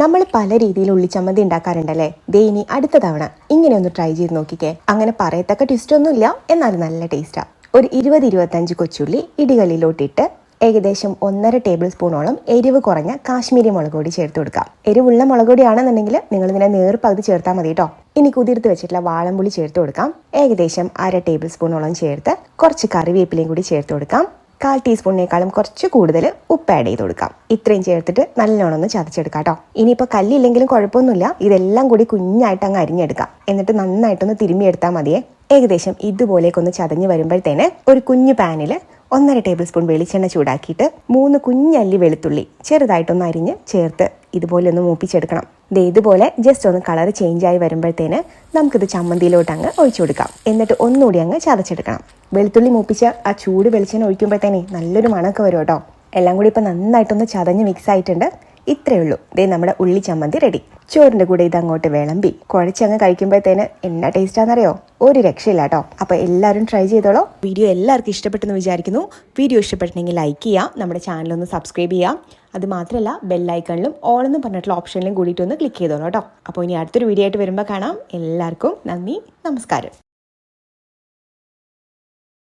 നമ്മൾ പല രീതിയിൽ ഉള്ളിച്ചമ്മന്തി ഉണ്ടാക്കാറുണ്ടല്ലേ? ദേ ഇനി അടുത്ത തവണ ഇങ്ങനെ ഒന്ന് ട്രൈ ചെയ്ത് നോക്കിക്കേ. അങ്ങനെ പറയത്തക്ക ട്വിസ്റ്റ് ഒന്നുമില്ല എന്നാലും നല്ല ടേസ്റ്റാ ഒരു ഇരുപത് ഇരുപത്തഞ്ച് കൊച്ചുള്ളി ഇടികളിലോട്ടിട്ട് ഏകദേശം ഒന്നര ടേബിൾ സ്പൂണോളം എരിവ് കുറഞ്ഞ കാശ്മീരി മുളക് പൊടി ചേർത്ത് കൊടുക്കാം എരിവുള്ള മുളക് പൊടിയാണെന്നുണ്ടെങ്കിൽ നിങ്ങൾ ഇതിനെ നേർപ്പകുതി ചേർത്താൽ മതി കേട്ടോ ഇനി കുതിർത്ത് വെച്ചിട്ടുള്ള വാളംപുളി ചേർത്ത് കൊടുക്കാം. ഏകദേശം അര ടേബിൾ സ്പൂണോളം ചേർത്ത് കുറച്ച് കറിവേപ്പിലയും കൂടി ചേർത്ത് കൊടുക്കാം. കാൽ ടീസ്പൂണിനേക്കാളും കുറച്ച് കൂടുതൽ ഉപ്പ് ആഡ് ചെയ്ത് കൊടുക്കാം. ഇത്രയും ചേർത്തിട്ട് നല്ലോണം ഒന്ന് ചതച്ചെടുക്കാം കേട്ടോ. ഇനിയിപ്പോൾ കല്ലില്ലെങ്കിലും കുഴപ്പമൊന്നുമില്ല. ഇതെല്ലാം കൂടി കുഞ്ഞായിട്ട് അങ്ങ് അരിഞ്ഞെടുക്കാം. എന്നിട്ട് നന്നായിട്ടൊന്ന് തിരുമ്മിയെടുത്താൽ മതിയേ. ഏകദേശം ഇതുപോലെയൊക്കെ ചതഞ്ഞ് വരുമ്പോഴത്തേന് ഒരു കുഞ്ഞു പാനിൽ ഒന്നര ടേബിൾ സ്പൂൺ വെളിച്ചെണ്ണ ചൂടാക്കിയിട്ട് മൂന്ന് കുഞ്ഞല്ലി വെളുത്തുള്ളി ചെറുതായിട്ടൊന്ന് അരിഞ്ഞ് ചേർത്ത് ഇതുപോലെ ഒന്ന് മൂപ്പിച്ചെടുക്കണം. ദേ ഇതുപോലെ ജസ്റ്റ് ഒന്ന് കളർ ചേഞ്ച് ആയി വരുമ്പോഴത്തേന് നമുക്കിത് ചമ്മന്തിയിലോട്ട് അങ്ങ് ഒഴിച്ചു കൊടുക്കാം. എന്നിട്ട് ഒന്നുകൂടി അങ്ങ് ചതച്ചെടുക്കണം. വെളുത്തുള്ളി മൂപ്പിച്ച ആ ചൂട് വെളിച്ചെണ്ണ ഒഴിക്കുമ്പോഴത്തേനെ നല്ലൊരു മണമൊക്കെ വരും കേട്ടോ. എല്ലാം കൂടി ഇപ്പം നന്നായിട്ടൊന്ന് ചതഞ്ഞ് മിക്സ് ആയിട്ടുണ്ട്. ഇത്രയേ ഉള്ളൂ. ദേ നമ്മുടെ ഉള്ളി ചമ്മന്തി റെഡി ചോറിന്റെ കൂടെ ഇത് അങ്ങോട്ട് വിളമ്പി കുഴച്ചങ്ങ് കഴിക്കുമ്പോഴത്തേന് എന്നാ ടേസ്റ്റാന്നറിയോ ഒരു രക്ഷയില്ല കേട്ടോ അപ്പൊ എല്ലാവരും ട്രൈ ചെയ്തോളോ. വീഡിയോ എല്ലാവർക്കും ഇഷ്ടപ്പെട്ടെന്ന് വിചാരിക്കുന്നു. വീഡിയോ ഇഷ്ടപ്പെട്ടെങ്കിൽ ലൈക്ക് ചെയ്യാം. നമ്മുടെ ചാനലൊന്ന് സബ്സ്ക്രൈബ് ചെയ്യാം. അത് മാത്രമല്ല ബെല്ലൈക്കണിലും ഓൾ എന്ന് പറഞ്ഞിട്ടുള്ള ഓപ്ഷനിലും കൂടിയിട്ട് ഒന്ന് ക്ലിക്ക് ചെയ്തോളൂ കേട്ടോ അപ്പോൾ ഇനി അടുത്തൊരു വീഡിയോ ആയിട്ട് വരുമ്പോൾ കാണാം. എല്ലാവർക്കും നന്ദി. നമസ്കാരം.